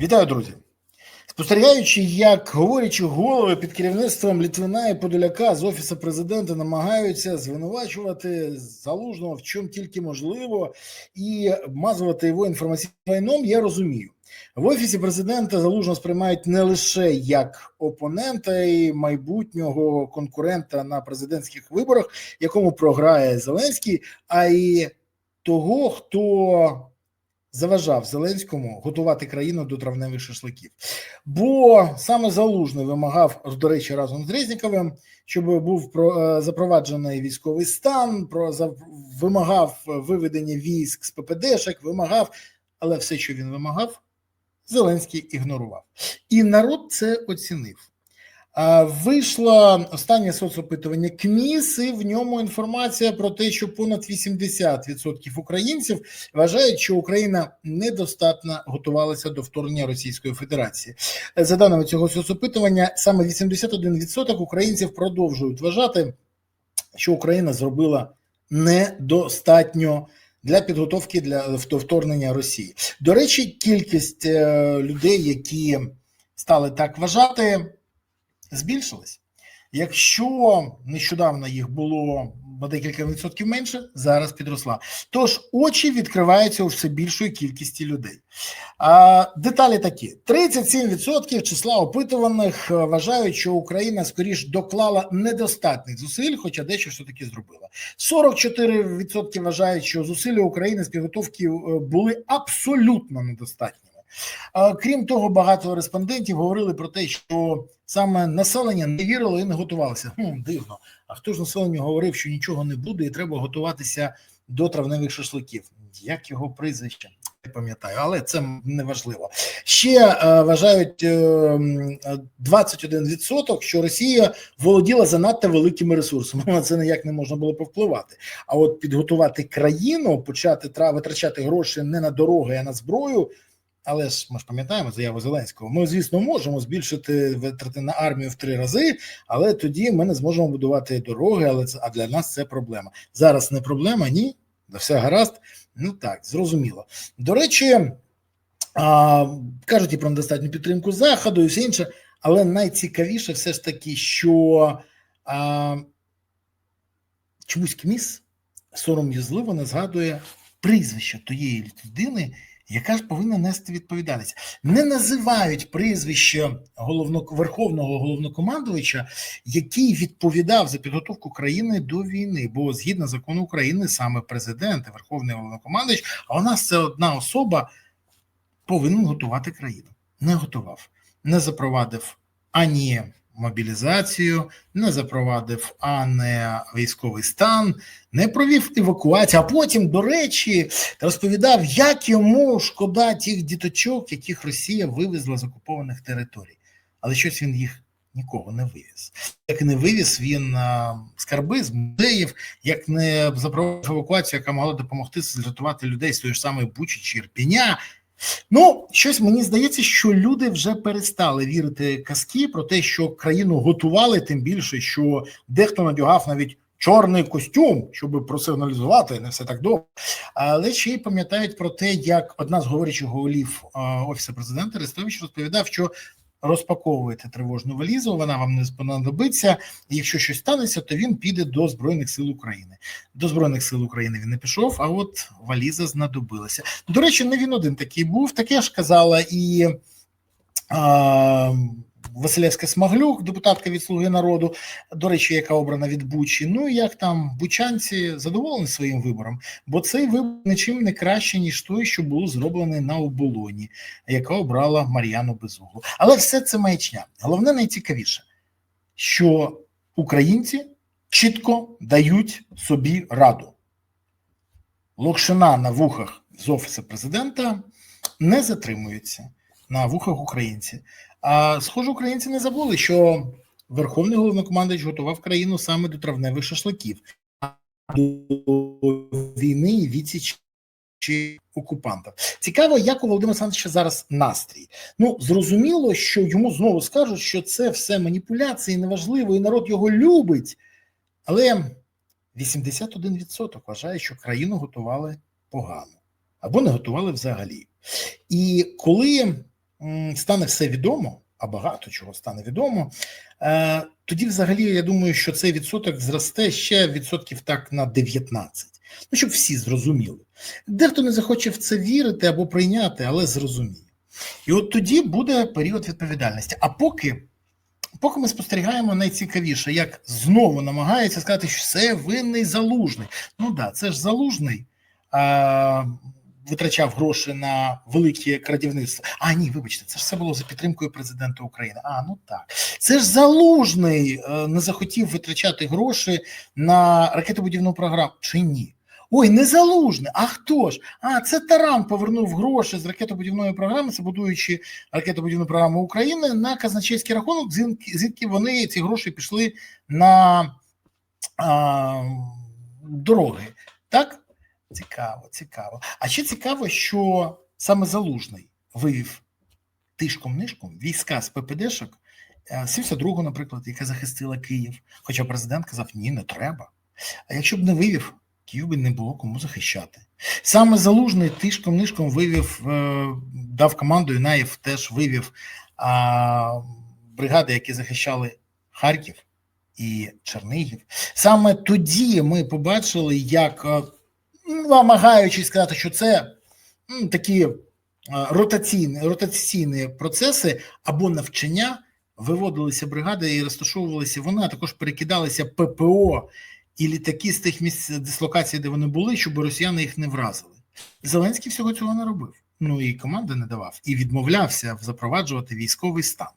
Вітаю, друзі! Спостерігаючи, як говорячи голови під керівництвом Літвина і Подоляка з офісу президента намагаються звинувачувати залужного в чому тільки можливо і мазувати його інформаційним війном, я розумію. В офісі президента залужного сприймають не лише як опонента і майбутнього конкурента на президентських виборах, якому програє Зеленський, а й того, хто заважав Зеленському готувати країну до травневих шашликів. Бо саме Залужний вимагав, до речі, разом з Резніковим, щоб був е, запроваджений військовий стан, про вимагав виведення військ з ППДшек, вимагав, але все, що він вимагав, Зеленський ігнорував. І народ це оцінив. Вийшло останнє соцопитування КМІС, і в ньому інформація про те, що понад 80% українців вважають, що Україна недостатньо готувалася до вторгнення Російської Федерації. За даними цього соцопитування, саме 81% українців продовжують вважати, що Україна зробила недостатньо для підготовки для вторгнення Росії. До речі, кількість е, людей, які стали так вважати, збільшилась. Якщо нещодавно їх було декілька відсотків менше, зараз підросла. Тож очі відкриваються у все більшої кількості людей. А, деталі такі: 37% числа опитуваних е, вважають, що Україна скоріш доклала недостатних зусиль, хоча дещо все таки зробила. 44% вважають, що зусилля України з підготовки е, були абсолютно недостатніми. Крім того, багато респондентів говорили про те, що саме населення не вірило і не готувалося. Хм, дивно. А хто ж населенню говорив, що нічого не буде, і треба готуватися до травневих шашликів? Як його прізвище? Не пам'ятаю, але це не важливо. Ще е, вважають е, м, е, 21%, що Росія володіла занадто великими ресурсами. На це ніяк не можна було повпливати. А от підготувати країну, почати тра- витрачати гроші не на дороги, а на зброю. Але ж ми ж пам'ятаємо заяву Зеленського. Ми, звісно, можемо збільшити витрати на армію в три рази, але тоді ми не зможемо будувати дороги. Але це а для нас це проблема. Зараз не проблема, ні, да все гаразд. Ну так, зрозуміло. До речі, а, кажуть і про недостатню підтримку заходу і все інше, але найцікавіше все ж таки, що а, чомусь КМІС сором'язливо не згадує прізвище тієї людини, яка ж повинна нести відповідальність. Не називають прізвище головно, верховного головнокомандувача, який відповідав за підготовку країни до війни. Бо згідно закону України, саме президент, і верховний головнокомандувач, а у нас це одна особа повинен готувати країну. Не готував, не запровадив ані мобілізацію, не запровадив ані військовий стан, не провів евакуацію. А потім, до речі, розповідав, як йому шкода тих діточок, яких Росія вивезла з окупованих територій. Але щось він їх нікого не вивіз. Як не вивіз він а, скарби з музеїв, як не запровадив евакуацію, яка могла допомогти зрятувати людей з тої ж самої Бучі чи Ірпіня. Ну, щось мені здається, що люди вже перестали вірити казки про те, що країну готували, тим більше, що дехто надягав навіть чорний костюм, щоб просигналізувати, не все так добре. Але ще й пам'ятають про те, як одна з говорячих голів офісу президента Арестович розповідав, що розпаковуєте тривожну валізу, вона вам не понадобиться. Якщо щось станеться, то він піде до Збройних сил України. До Збройних сил України він не пішов, а от валіза знадобилася. До речі, не він один такий був. Таке ж казала і а, Василевська Смаглюк, депутатка від Слуги народу, до речі, яка обрана від Бучі. Ну і як там бучанці задоволені своїм вибором, бо цей вибор нічим не краще, ніж той, що був зроблений на оболоні, яка обрала Мар'яну Безуглу. Але все це маячня. Головне найцікавіше, що українці чітко дають собі раду. Локшина на вухах з офісу президента не затримується на вухах українців. А схоже, українці не забули, що Верховний головнокомандуючий готував країну саме до травневих шашликів, до війни і відсічі окупантів. Цікаво, як у Володимира Олександровича зараз настрій. Ну, зрозуміло, що йому знову скажуть, що це все маніпуляції, неважливо, і народ його любить. Але 81% вважає, що країну готували погано або не готували взагалі. І коли стане все відомо, а багато чого стане відомо, е, тоді, взагалі, я думаю, що цей відсоток зросте ще відсотків так на 19. Ну, щоб всі зрозуміли. Дехто не захоче в це вірити або прийняти, але зрозуміє. І от тоді буде період відповідальності. А поки, поки ми спостерігаємо найцікавіше, як знову намагається сказати, що це винний залужний. Ну да, це ж залужний. А, Витрачав гроші на велике крадівництво. А ні, вибачте, це ж все було за підтримкою президента України. А ну так, це ж залужний е, не захотів витрачати гроші на ракетобудівну програму. Чи ні? Ой, не залужний. А хто ж? А це Таран повернув гроші з ракетобудівної програми, це будуючи ракетобудівну програму України на казначейський рахунок, звідки вони ці гроші пішли на а, дороги. Так? Цікаво, цікаво. А ще цікаво, що саме Залужний вивів тишком-нишком війська з ППДшок, 72-го, наприклад, яка захистила Київ. Хоча президент казав, ні, не треба. А якщо б не вивів, Київ би не було кому захищати. Саме Залужний тишком-нишком вивів, е, дав команду, і Наєв теж вивів а, бригади, які захищали Харків і Чернігів. Саме тоді ми побачили, як е, намагаючись сказати, що це такі е, ротаційні, ротаційні процеси або навчання, виводилися бригади і розташовувалися вони, а також перекидалися ППО і літаки з тих місць дислокацій, де вони були, щоб росіяни їх не вразили. Зеленський всього цього не робив. Ну і команди не давав, і відмовлявся запроваджувати військовий стан.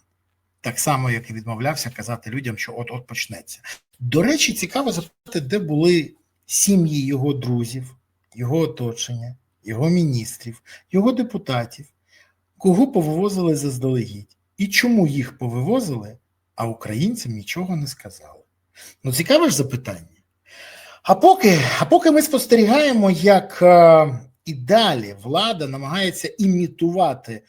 Так само, як і відмовлявся казати людям, що от-от почнеться. До речі, цікаво запитати, де були сім'ї його друзів, його оточення, його міністрів, його депутатів, кого повивозили заздалегідь, і чому їх повивозили, а українцям нічого не сказали. Ну, цікаве ж запитання. А поки, а поки ми спостерігаємо, як е, і далі влада намагається імітувати е,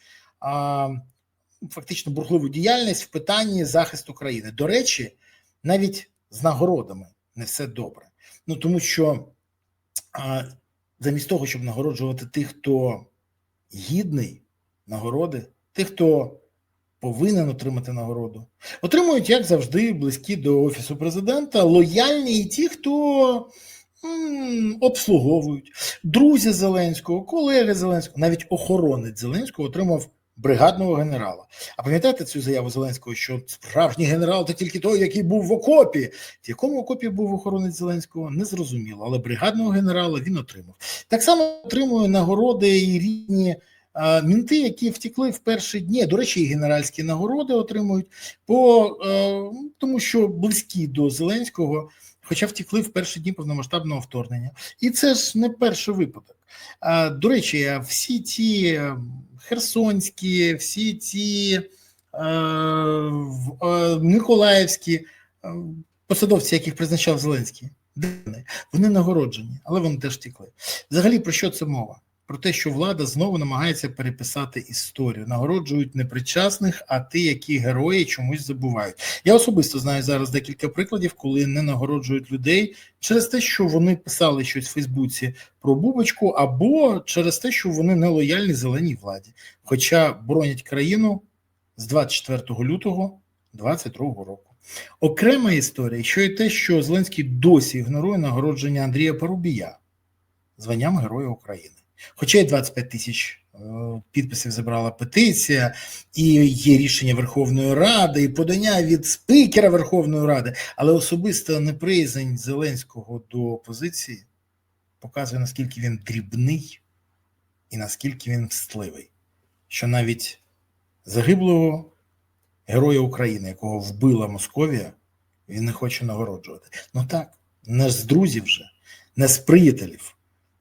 фактично бурхливу діяльність в питанні захисту країни. До речі, навіть з нагородами не все добре. Ну тому що замість того, щоб нагороджувати тих, хто гідний нагороди, тих, хто повинен отримати нагороду, отримують, як завжди, близькі до офісу президента, лояльні і ті, хто обслуговують. Друзі Зеленського, колеги Зеленського, навіть охоронець Зеленського отримав бригадного генерала. А пам'ятаєте цю заяву Зеленського, що справжній генерал це тільки той, який був в окопі. В якому окопі був охоронець Зеленського, не зрозуміло, але бригадного генерала він отримав. Так само отримує нагороди і різні. Мінти, які втекли в перші дні, до речі, і генеральські нагороди отримують, по, е, тому що близькі до Зеленського, хоча втекли в перші дні повномасштабного вторгнення. І це ж не перший випадок. До речі, всі ті е, херсонські, всі ці е, е, Миколаївські е, посадовці, яких призначав Зеленський, вони нагороджені, але вони теж тікли. Взагалі, про що це мова? Про те, що влада знову намагається переписати історію, нагороджують не причасних, а ті, які герої чомусь забувають. Я особисто знаю зараз декілька прикладів, коли не нагороджують людей через те, що вони писали щось в Фейсбуці про бубочку, або через те, що вони не лояльні зеленій владі, хоча боронять країну з 24 лютого 2022 року. Окрема історія, що і те, що Зеленський досі ігнорує нагородження Андрія Парубія званням Героя України. Хоча й 25 тисяч е, підписів забрала петиція, і є рішення Верховної Ради, і подання від спікера Верховної Ради, але особиста неприязнь Зеленського до опозиції показує, наскільки він дрібний і наскільки він мстливий, що навіть загиблого героя України, якого вбила Московія, він не хоче нагороджувати. Ну так, не з друзів вже, не з приятелів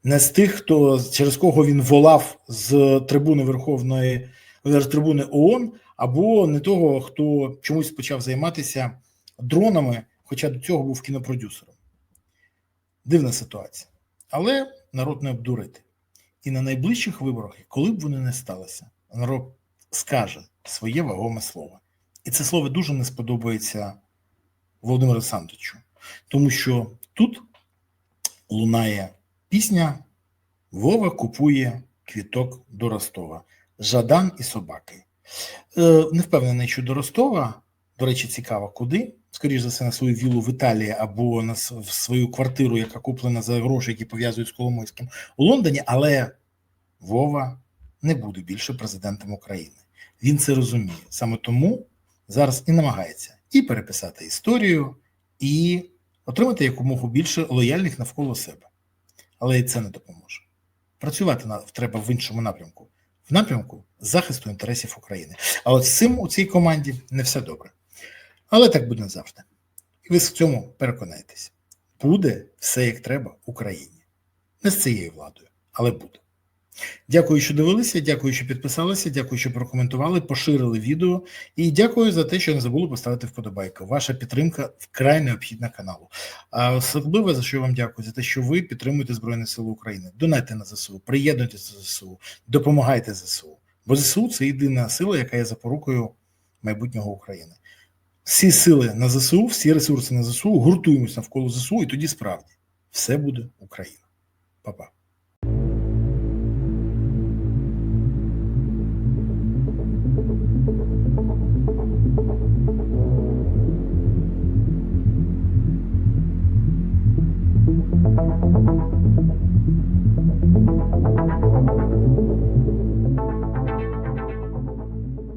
не з тих, хто через кого він волав з трибуни Верховної з трибуни ООН, або не того, хто чомусь почав займатися дронами, хоча до цього був кінопродюсером. Дивна ситуація. Але народ не обдурити. І на найближчих виборах, коли б вони не сталися, народ скаже своє вагоме слово. І це слово дуже не сподобається Володимиру Олександровичу, тому що тут лунає Пісня Вова купує квіток до Ростова. Жадан і собаки. Е, Не впевнений, що до Ростова. До речі, цікаво, куди. Скоріше за все, на свою віллу в Італії або на свою квартиру, яка куплена за гроші, які пов'язують з Коломойським у Лондоні. Але Вова не буде більше президентом України. Він це розуміє. Саме тому зараз і намагається і переписати історію, і отримати якомога більше лояльних навколо себе. Але і це не допоможе. Працювати треба в іншому напрямку, в напрямку захисту інтересів України. А от з цим у цій команді не все добре. Але так буде завжди. І ви в цьому переконаєтесь. Буде все як треба Україні. Не з цією владою, але буде. Дякую, що дивилися, дякую, що підписалися, дякую, що прокоментували, поширили відео. І дякую за те, що не забули поставити вподобайку. Ваша підтримка вкрай необхідна каналу. А особливо за що я вам дякую, за те, що ви підтримуєте Збройні Сили України. Донайте на ЗСУ, приєднуйтесь до ЗСУ, допомагайте ЗСУ. Бо ЗСУ це єдина сила, яка є запорукою майбутнього України. Всі сили на ЗСУ, всі ресурси на ЗСУ, гуртуємось навколо ЗСУ, і тоді справді все буде Україна. Па-па.